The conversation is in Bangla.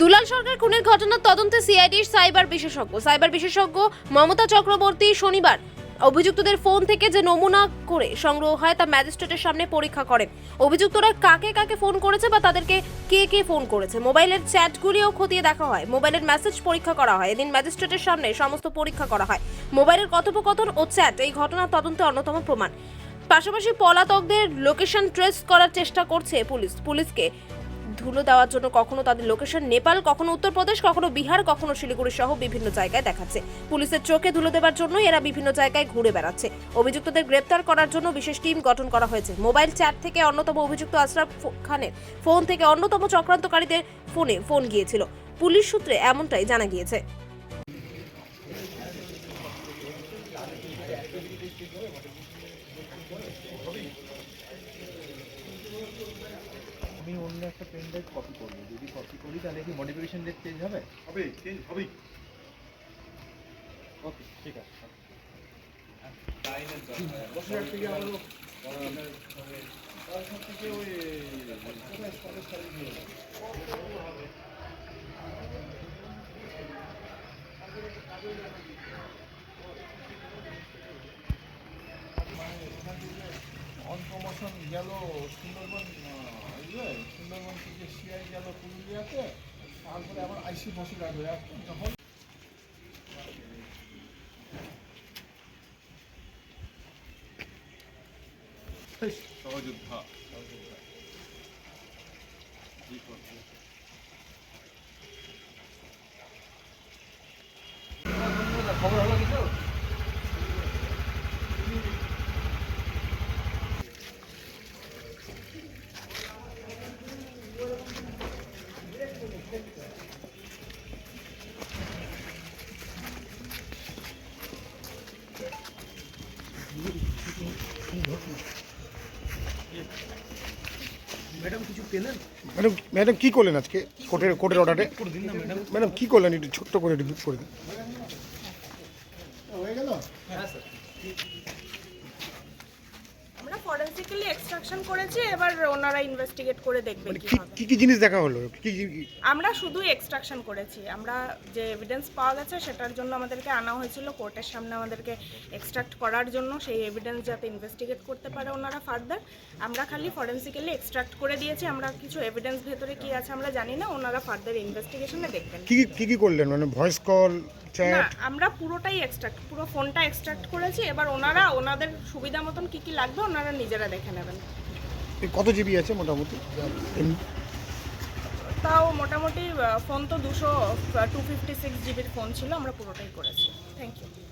দুলাল সরকার খুনের ঘটনার তদন্তে সিআইডির সাইবার বিশেষজ্ঞ। সাইবার বিশেষজ্ঞ মমতা চক্রবর্তী শনিবার অভিযুক্তদের ফোন থেকে যে নমুনা করে সংগ্রহ হয় তা ম্যাজিস্ট্রেটের সামনে পরীক্ষা করেন। অভিযুক্তরা কাকে কাকে ফোন করেছে বা তাদেরকে কে কে ফোন করেছে? মোবাইলের চ্যাটগুলিও খতিয়ে দেখা হয়। মোবাইলের মেসেজ পরীক্ষা করা হয়। এদিন ম্যাজিস্ট্রেটের সামনে সমস্ত পরীক্ষা করা হয়। মোবাইলের কথোপকথন ও চ্যাট এই ঘটনার তদন্তে অন্যতম প্রমাণ। পাশাপাশি পলাতকদের লোকেশন ট্রেস করার চেষ্টা করছে পুলিশ। পুলিশকে ধুলো দেওয়ার জন্য কখনো তাদের লোকেশন নেপাল, কখনো উত্তরপ্রদেশ, কখনো বিহার, কখনো শিলিগুড়ি সহ বিভিন্ন জায়গায় দেখাচ্ছে। পুলিশের চোখে ধুলো দেওয়ার জন্য এরা বিভিন্ন জায়গায় ঘুরে বেড়াচ্ছে। অভিযুক্তদের গ্রেপ্তার করার জন্য বিশেষ টিম গঠন করা হয়েছে। মোবাইল চ্যাট থেকে অন্যতম অভিযুক্ত আশরাফ খানের ফোন থেকে অন্যতম চক্রান্তকারীদের ফোনে ফোন গিয়েছিল। পুলিশ সূত্রে এমনটাই জানা গিয়েছে। আমি অন্য একটা পেন ড্রাইভ কপি করব যদি কপি করি তাহলে কি মডিফিকেশন রেট চেঞ্জ হবে হবে চেঞ্জ হবেই ওকে ঠিক আছে। অন প্রমোশন গেল সুন্দরবন থেকে গেল পুরুলিয়াতে তারপরে আবার আইসি লাগবে এখন যখন সহযোদ্ধা। সহযোদ্ধা জি করছে খবর হলো কিছু ম্যাডাম ম্যাডাম কি করলেন আজকে? কোর্টের কোর্টের অর্ডারে ম্যাডাম। কি করলেন? একটু ছোট্ট করে একটু করে দিন। হয়ে গেল আমরা ফরেন্সিক্যালি এক্সট্রাকশন করেছি এবার ওনারা ইনভেস্টিগেট করে দেখবেন মানে কি কি জিনিস দেখা হলো? কি কি কি- আমরা শুধু এক্সট্রাকশন করেছি। আমরা যে এভিডেন্স পাওয়া গেছে সেটার জন্য আমাদেরকে আনা হয়েছিল। কোর্টের সামনে আমাদেরকে এক্সট্রাক্ট করার জন্য সেই এভিডেন্স যাতে ইনভেস্টিগেট করতে পারে ওনারা ফার্দার আমরা খালি ফরেন্সিক্যালি এক্সট্রাক্ট করে দিয়েছি। আমরা কিছু এভিডেন্স ভেতরে কি আছে আমরা জানি না। ওনারা ফার্দার ইনভেস্টিগেশনে দেখবেন। কি কি- কি কি করলেন? মানে ভয়েস কল না আমরা পুরোটাই এক্সট্রাক্ট পুরো ফোনটা এক্সট্রাক্ট করেছি এবার ওনারা ওনাদের সুবিধা মতন কি কি লাগবে ওনারা নিজেরা দেখে নেবেন। কত জিবি আছে মোটামুটি? তাও মোটামুটি ফোন তো দুশো টু ফিফটি সিক্স জিবির ফোন ছিল আমরা পুরোটাই করেছি। Thank you